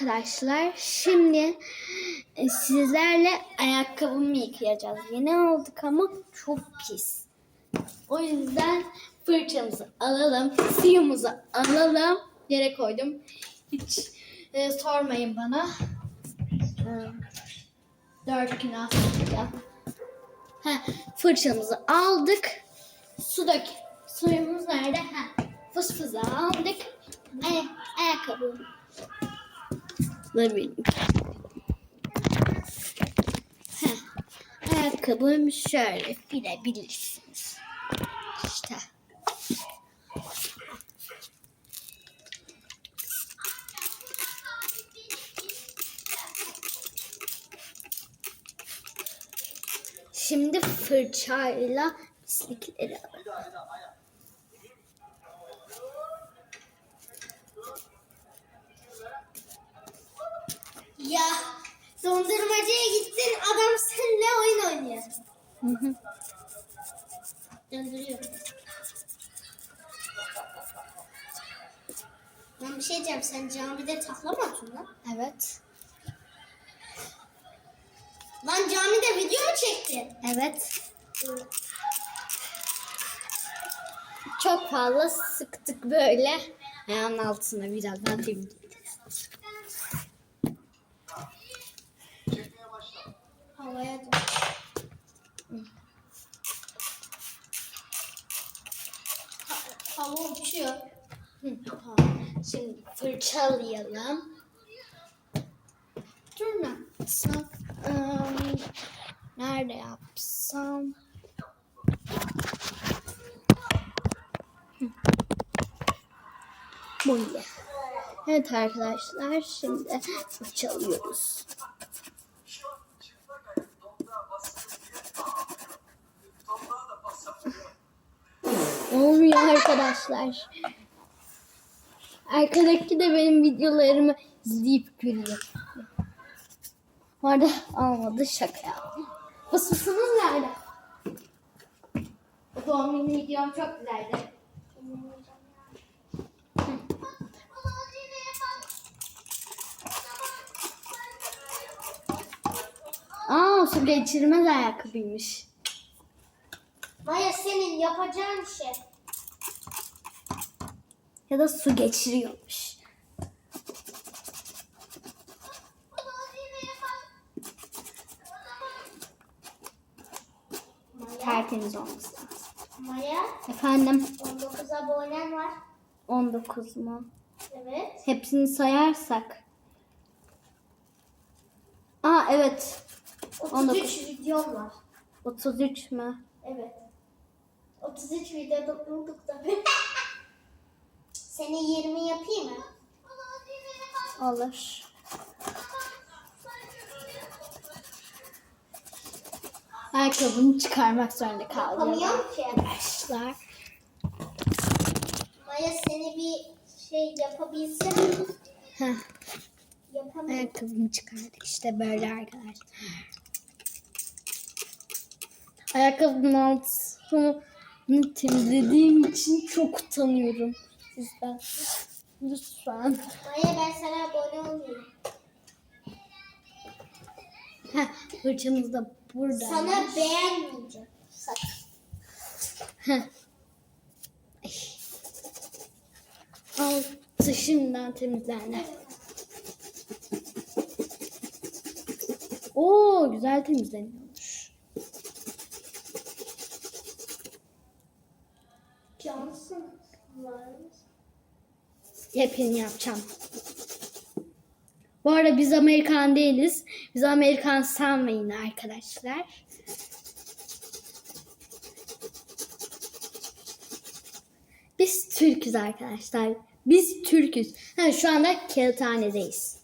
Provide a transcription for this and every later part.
Arkadaşlar şimdi e, sizlerle ayakkabımı yıkayacağız. Yeni olduk ama çok pis. O yüzden fırçamızı alalım, suyumuzu alalım. Yere koydum. Hiç e, sormayın bana. E, dört gün aslında. Ha, fırçamızı aldık. Su dök. Suyumuz nerede? Ha, fıs fısı aldık. Ay, ayakkabı benim. Heh, ayakkabım şöyle bilebilirsiniz. İşte. Şimdi fırçayla pislikleri alalım. Ya dondurmacıya gittin adam seninle oyun oynuyor. Hı. Ben bir şey diyeceğim sen camide takla mı atıyorsun lan? Evet. Lan camide video mu çektin? Evet. Çok fazla sıktık böyle. Ayağın altına birazdan temizleyeceğiz. Havaya Hava uçuyor. Şimdi fırçalayalım. Dur ne yapsam? Im, nerede yapsam? Bu iyi. Evet arkadaşlar şimdi fırçalıyoruz. Olmuyor arkadaşlar. Arkadaki de benim videolarımı izleyip gülüyor. Bu arada almadı şaka yaptım. Fısfısınız nerede? O doğum günü videom çok güzeldi. Aa su geçirmez ayakkabıymış. Maya senin yapacağın şey. Ya da su geçiriyormuş. Tertemiz olması lazım. Maya Efendim 19 abonen var. 19 mu? Evet. Hepsini sayarsak. Aa evet. 33 videom var. 33 mü? Evet. 33 videoda bulduk da. Seni 20 yapayım mı? Olur. Ayakkabını çıkarmak zorunda kaldım. Yapamıyorum ki. Arkadaşlar. Maya seni bir şey yapabilsem yapamıyorum. ayakkabımı çıkardık. İşte böyle arkadaşlar. Ayakkabımın altını temizlediğim için çok utanıyorum sizden. Lütfen. Maya ben sana abone olmuyorum. Fırçamız da burada. Sana beğenmeyeceğim. Altı şimdiden temizlendi. Oo güzel temizleniyormuş. Cansın. Var. Hepini yapacağım. Bu arada biz Amerikan değiliz. Biz Amerikan sanmayın arkadaşlar. Biz Türk'üz arkadaşlar. Biz Türk'üz. Ha, şu anda kağıthanedeyiz.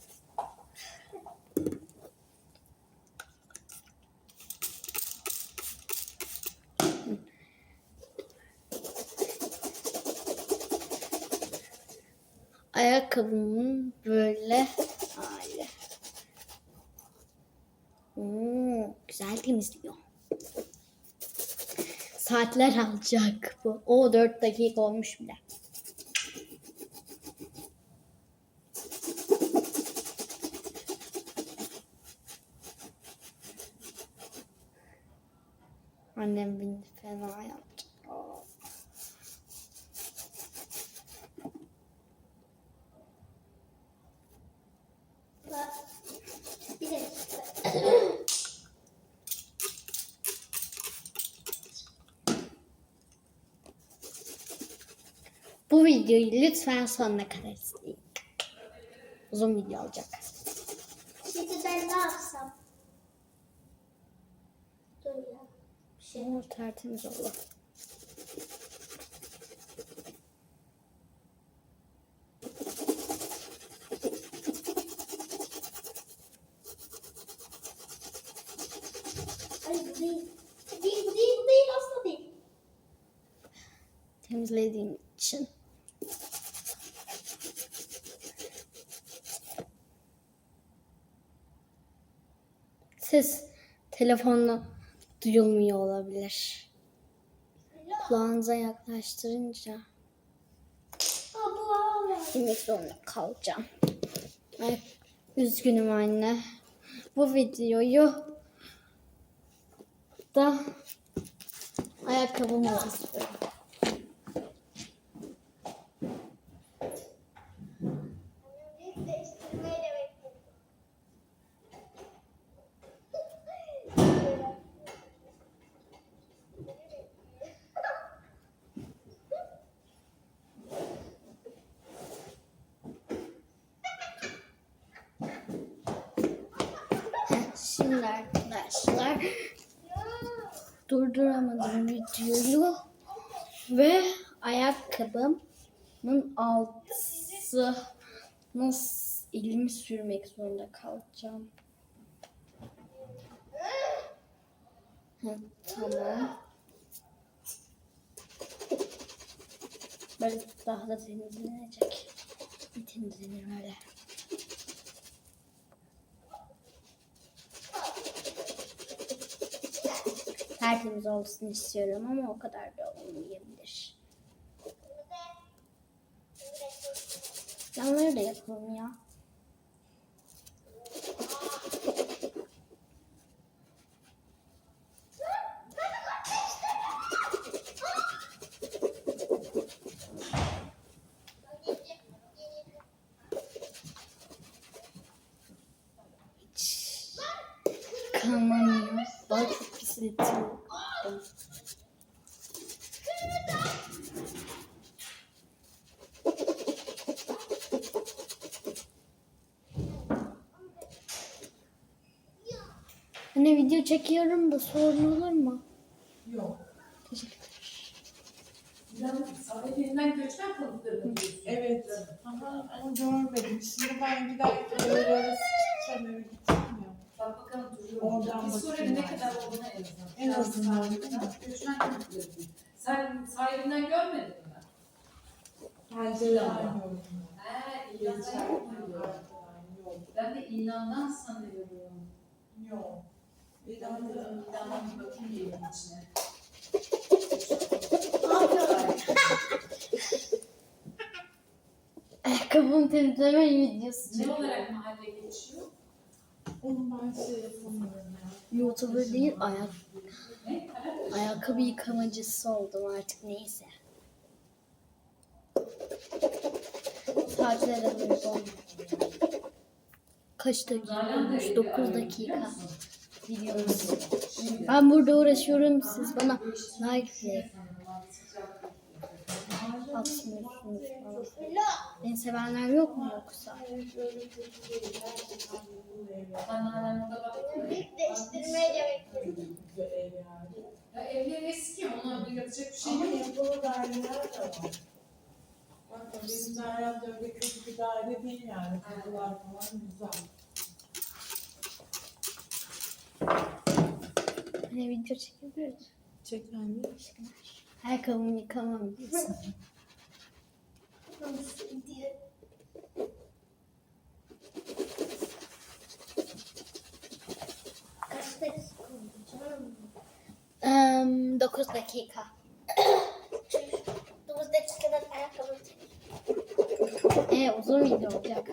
ayakkabımın böyle hali. Oo, güzel temizliyor. Saatler alacak bu. O 4 dakika olmuş bile. Annem beni fena yaptı. Videoyu lütfen sonuna kadar izleyin. Uzun video olacak. Şimdi ben ne yapsam? Dur ya. Bir şey. Oo, tertemiz. Ay bu değil. Değil, değil, değil. Asla değil. Temizlediğim için. Ses telefonla duyulmuyor olabilir. Kulağınıza yaklaştırınca yemek zorunda kalacağım. Ay, üzgünüm anne. Bu videoyu da ayakkabımla istiyorum. Şimdi arkadaşlar durduramadım videoyu ve ayakkabımın altı nasıl elimi sürmek zorunda kalacağım. Tamam. Böyle daha da temizlenecek. Bir temizlenir öyle. Tertemiz olsun istiyorum ama o kadar da olmayabilir. Yanları da yapalım ya. Hiç kalmamıyor. Daha çok pisletiyorum. Anne video çekiyorum da sorun olur mu? Yok. Teşekkür ederim. Sen sahibinden göçmen konukları mı diyorsun? Evet. Ama onu görmedim. Şimdi ben giderken öyle arası çıkacağım eve ya. Bak bakalım duruyor. Oradan Biz bakayım soralım ne kadar olduğuna en azından. En azından? Göçmen. Sen sahibinden görmedin mi? Pencereden gördüm. He. Yok. Ben de sanıyorum. Yok. İlhan'dan İlhan'dan bir bakayım yerin içine. Ayakkabımı temizleme videosu Ne çekiyorum. olarak mahalle geçiyor? Onu ben şey yapamıyorum ya. YouTuber değil ayak, Ne? Ayakkabı yıkamacısı oldum artık neyse. Saatler alıyor. Kaç dakika olmuş? 9 dakika videomuz. Ben burada uğraşıyorum siz bana like ve atmıyorsunuz. Beni sevenler yok mu yoksa? Ben hala burada baktım. Değiştirmeyi de bekledim. Güzel ev yani. Ya evler eski ona bir yapacak bir şey Ama yok. yapılı daireler de var. Bak benim dairem de öyle kötü bir daire değil yani. Kapılar falan güzel. Hani video çekebiliriz. Çek anne. Ayakkabımı yıkamam videosu. Nasıl gidiyor? Kaç dakika oldu canım? Um, 9 dakika. Dokuz dakikadan ayakkabı çek. Ee, uzun video olacak.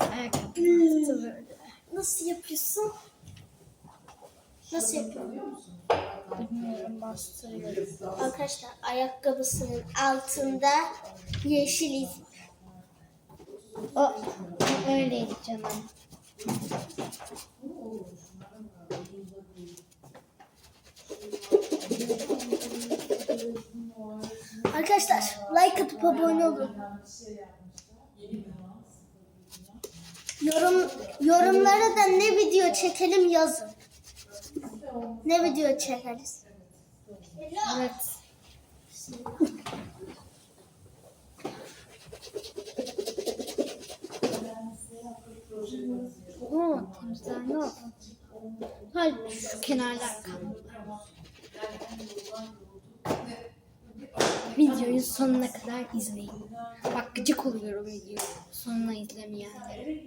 Ayakkabı böyle. Nasıl yapıyorsun? bastırıyorum. Arkadaşlar ayakkabısının altında yeşil iz. O, öyleydi canım. Arkadaşlar like atıp abone olun. Yorum, yorumlara da ne video çekelim yazın. Ne video çekeriz? Evet. Oo, temizlendi o. Hadi şu kenarlar kaldı. Videoyu sonuna kadar izleyin. Bak gıcık oluyorum videoyu sonuna izlemeyenlere.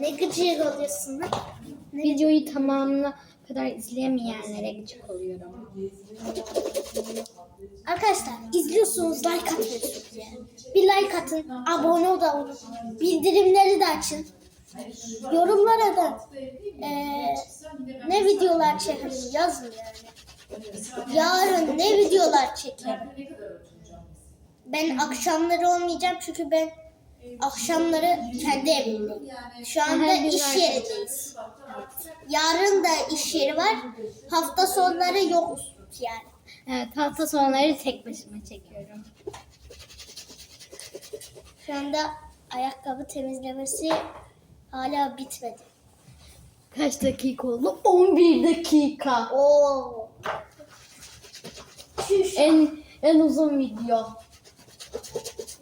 Ne gıcık oluyorsun lan? Videoyu tamamına kadar izleyemeyenlere gıcık oluyorum. Arkadaşlar izliyorsunuz like atıyorsunuz yani. Bir like atın, abone da olun. Bildirimleri de açın. Yorumlara da eee, ne videolar çekelim yazın yani. Yarın ne videolar çekelim. Ben akşamları olmayacağım çünkü ben akşamları kendi evimdeyim. Şu anda iş yerindeyiz. Yarın da iş yeri var. Hafta sonları yokuz yani. Evet hafta sonları tek başıma çekiyorum. Şu anda ayakkabı temizlemesi hala bitmedi. Kaç dakika oldu? 11 dakika. Oo. En en uzun video.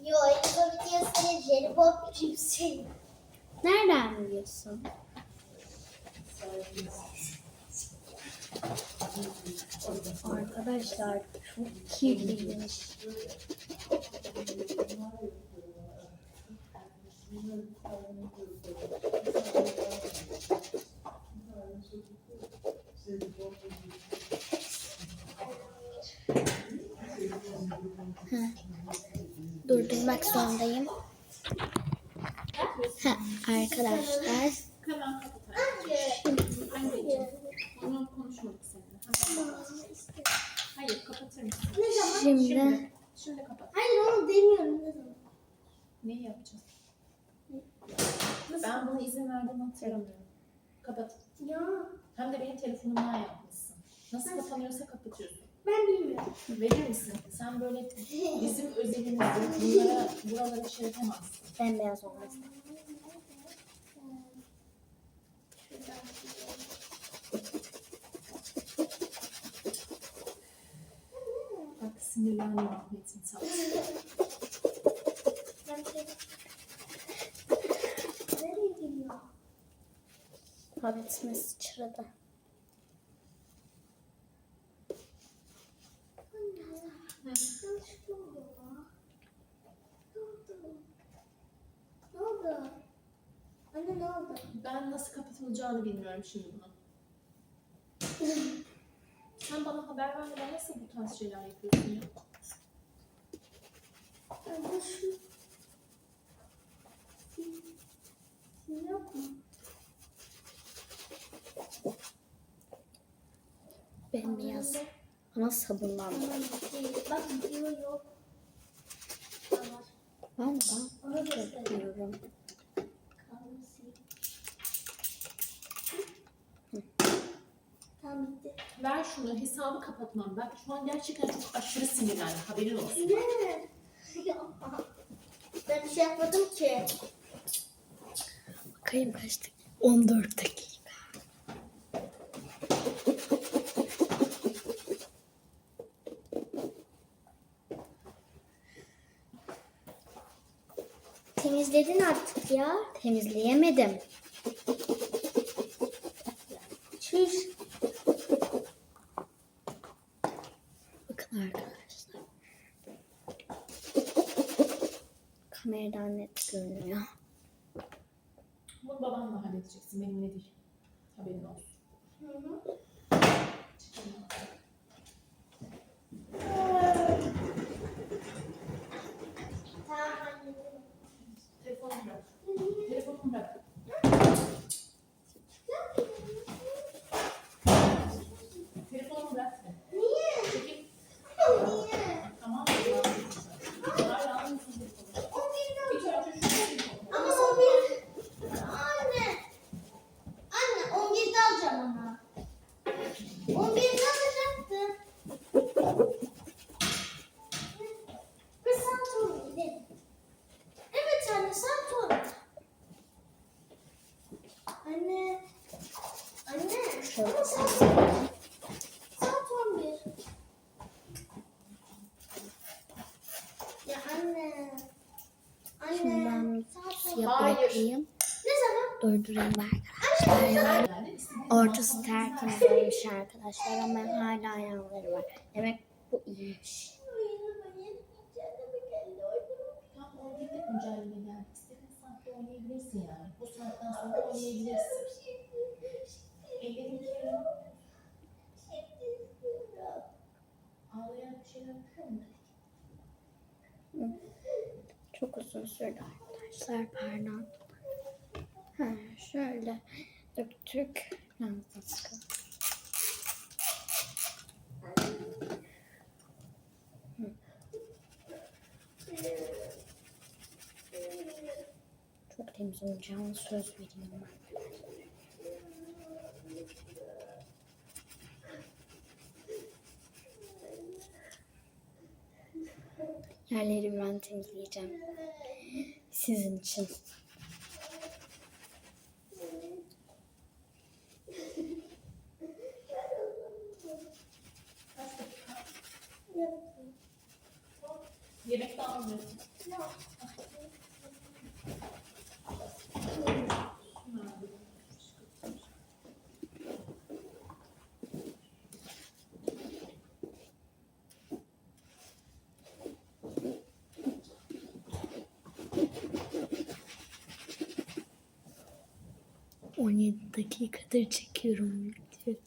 Yo, Elif'a videosunu jelibon cipsi. Nereden biliyorsun? Arkadaşlar çok kirliymiş. Durdurmak zorundayım. Ha, arkadaşlar şimdi Şimdi kapat. Hayır onu demiyorum. ne yapacağız? Ben buna izin verdiğimi hatırlamıyorum. Kapat. Ya Hem de benim telefonumdan yapmışsın. Nasıl kapanıyorsa kapatıyorsun. Ben bilmiyorum. Verir misin? Sen böyle bizim özelimizi bunlara, buralara şey yapamazsın. bembeyaz olması. Bak sinirlendim Ahmet'in gidiyor? Tabletime sıçradı. Yanlışlıkla oldu ya. Ne oldu? Ne oldu? Anne ne oldu? Ben nasıl kapatılacağını bilmiyorum şimdi bunu. Sen bana haber vermeden nasıl bu tarz şeyler yapıyorsun ya? Anne şu... Yok mu? Bembeyaz. Ama sabunlandı. Aman değil. Bak. Ben ben diyorum. Ver şunu hesabı kapatmam. Ben şu an gerçekten çok aşırı sinirlendim. Haberin olsun. Ne? Ben bir şey yapmadım ki. Bakayım kaç dakika? 14 dakika. Temizledin artık ya. Temizleyemedim. Çüş. Bakın arkadaşlar. Kameradan net görünüyor. Bunu babanla halledeceksin. Benimle değil. Haberin olsun. Tamam anladım. Telefonumu bırak. Telefonumu bırak. Telefonu Saat 11. Ya anne. Şimdi Anne. suya Hayır. bırakayım. Ne zaman? Durdurayım arkadaşlar. Ortası tertemiz olmuş arkadaşlar ama hala ayağları var. Demek bu iyiymiş. Oynayabilirsin yani. Bu saatten sonra oynayabilirsin. Ellerin kirli. Ağlayan bir şeyler yapıyor mu? Çok uzun sürdü arkadaşlar pardon. Ha, şöyle döktük. Çok temiz olacağını söz veriyorum arkadaşlar. Yerleri ben temizleyeceğim. Sizin için. Yemek de almıyorsun. Hı. 17 dakikadır çekiyorum video.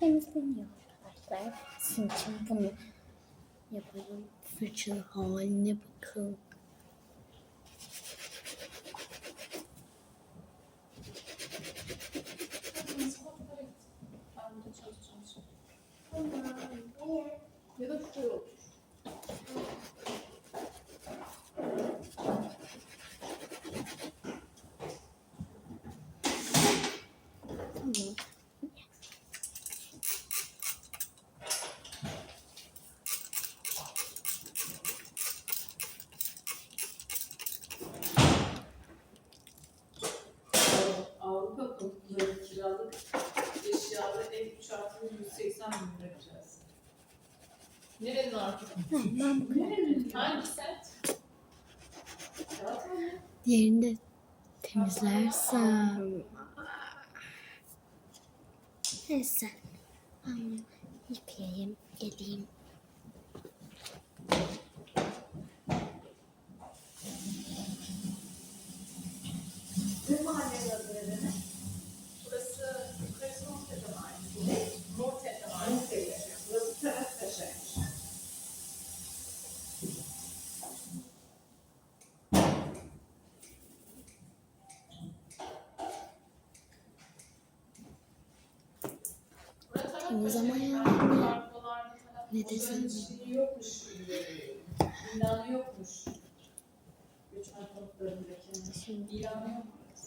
Temizleniyor arkadaşlar. Sizin için bunu yapalım. Fırçanın haline bakın. Ben burada çalışacağım şimdi. Ya da şuraya otur. 180 bin lira vereceğiz. Nerenin artık? Ben Nerenin? Hangi? Zaten Diğerini temizlersem. Neyse. Ben yıkayayım, geleyim. ne mahallenin adı Teraktaş'ın yani. arkalar, dolar, Ne desem? Şeyi yokmuş.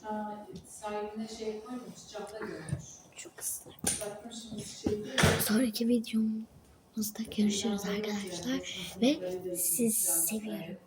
Ha, sahibine şey koymuş, camda görmüş. çok ıslak. Sonraki videomuzda görüşürüz arkadaşlar. Ve sizi seviyorum.